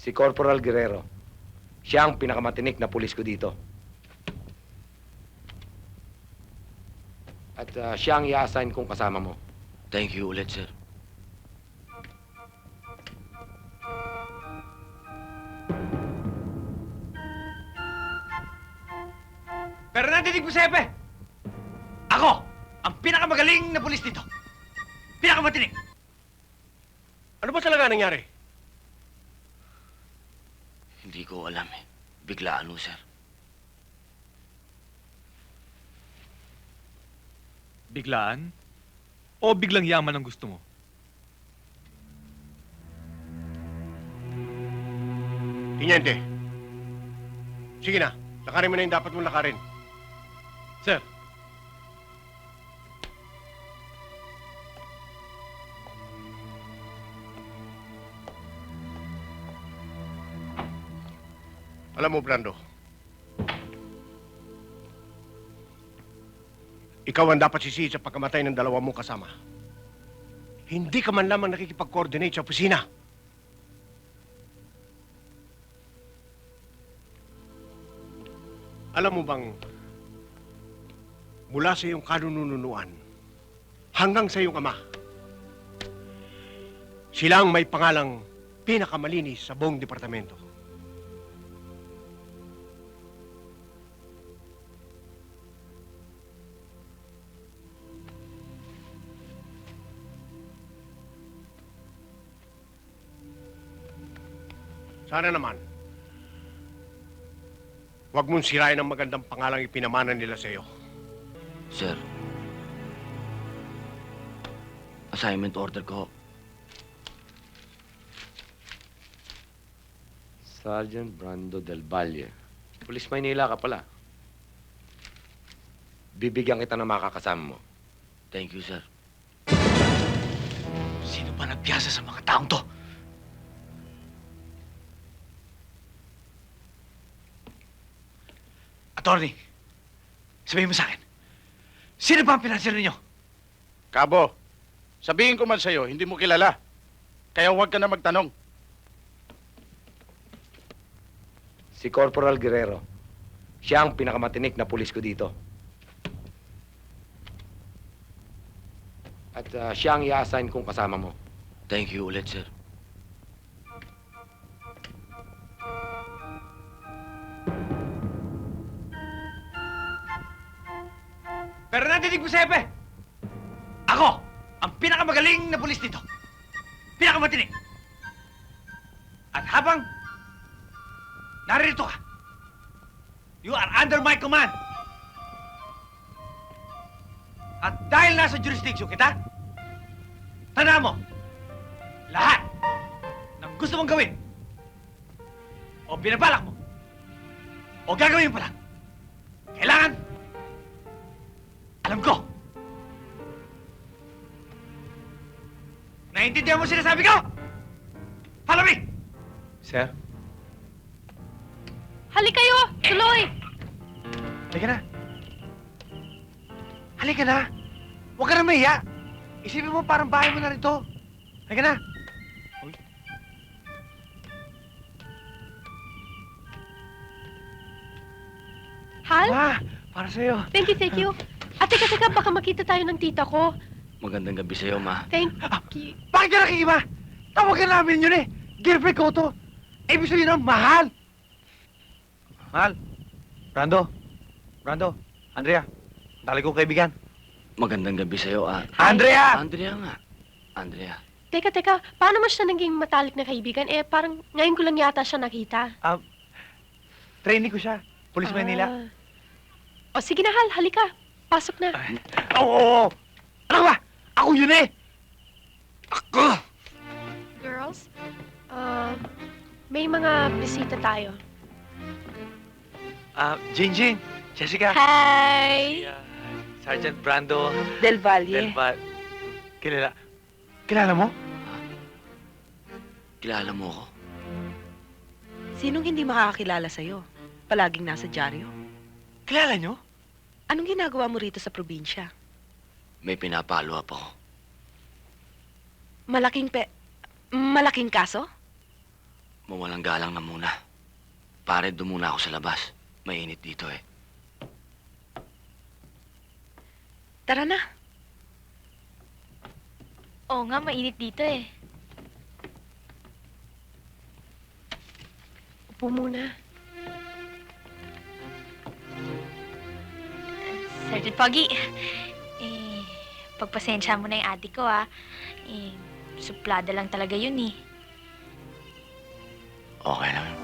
Si Corporal Guerrero. Siya ang pinakamatinik na pulis ko dito. At ah, siya ang i-assign kong kasama mo. Thank you ulit, sir. Fernando de Giuseppe! Ako, ang pinakamagaling na pulis dito. Pinakamatinig. Ano ba talaga nangyari? Hindi ko alam eh. Biglaan ho, sir. Biglaan? O biglang yaman ang gusto mo? Tinyente. Sige na. Lakarin mo na yung dapat mong lakarin. Sir, Alam mo, Brando. Ikaw ang dapat sisihin sa pagkamatay ng dalawa mong kasama. Hindi ka man lamang nakikipag-coordinate sa opisina. Alam mo bang, mula sa iyong kanununuan hanggang sa iyong ama, sila ang may pangalang pinakamalinis sa buong departamento. Sana naman, huwag mong sirain ang magandang pangalang ipinamana nila sa iyo. Sir. Assignment order ko. Sergeant Brando Del Valle. Pulis Maynila ka pala. Bibigyan kita ng makakasama mo. Thank you, sir. Sino ba nagpiyasa sa mga taong to? Attorney, sabihin mo sa akin, sino ba ang pinansin ninyo? Kabo, sabihin ko man sa'yo, hindi mo kilala. Kaya huwag ka na magtanong. Si Corporal Guerrero. Siya ang pinakamatinik na pulis ko dito. At ah, siya ang i-assign kong kasama mo. Thank you ulit, sir. Fernando de Giuseppe! Ako, ang pinakamagaling na pulis dito. Pinakamatinig. At habang naririto ka, you are under my command. At dahil nasa jurisdiction kita, tandaan mo, lahat ng gusto mong gawin, o binabalak mo, o gagawin pa lang, kailangan alam ko! Naiintindihan mo sinasabi ko? Follow me! sir, Halik kayo! Tuloy! Halika na. Halika na. Huwag ka na mahiya. Isipin mo parang bahay mo na rito. Halika na. Hal? Ma, para sa'yo. Thank you, thank you. At teka, teka, baka makita tayo ng tita ko. Magandang gabi sa'yo, ma. Thank you. Bakit ka nakikiba? Tawagan namin yun eh. Girlfriend ko to. Ibig sabihin ng mahal. Mahal. Brando. Brando. Andrea. Dali kong kaibigan. Magandang gabi sa'yo, ah. Andrea! Andrea nga. Andrea. Teka, teka, paano mo siya naging matalik na kaibigan? Eh, parang ngayon ko lang yata siya nakita. Trainee ko siya. Pulis Manila. Ah. O sige na, Hal, halika. Pasok na. Oo, oo, oo. Ano ba? Ako yun eh. Ako! Girls, ah, may mga bisita tayo. Ah, Jing Jing. Jessica. Hi! Si, ah, Sergeant Brando Del Valle. Del Val. Kilala. Kilala mo? Kilala mo ako? Sinong hindi makakakilala sa'yo? Palaging nasa dyaryo. Kilala nyo? Anong ginagawa mo rito sa probinsya? May pinapalo ako. Malaking pe... Malaking kaso? mawalang galang na muna. Pare, doon muna ako sa labas. Mainit dito eh. Tara na. Oo nga, mainit dito eh. Upo muna. Sergeant Pogi, eh, pagpasensya mo na yung ate ko ah. Eh, suplada lang talaga yun eh. Okay lang yun,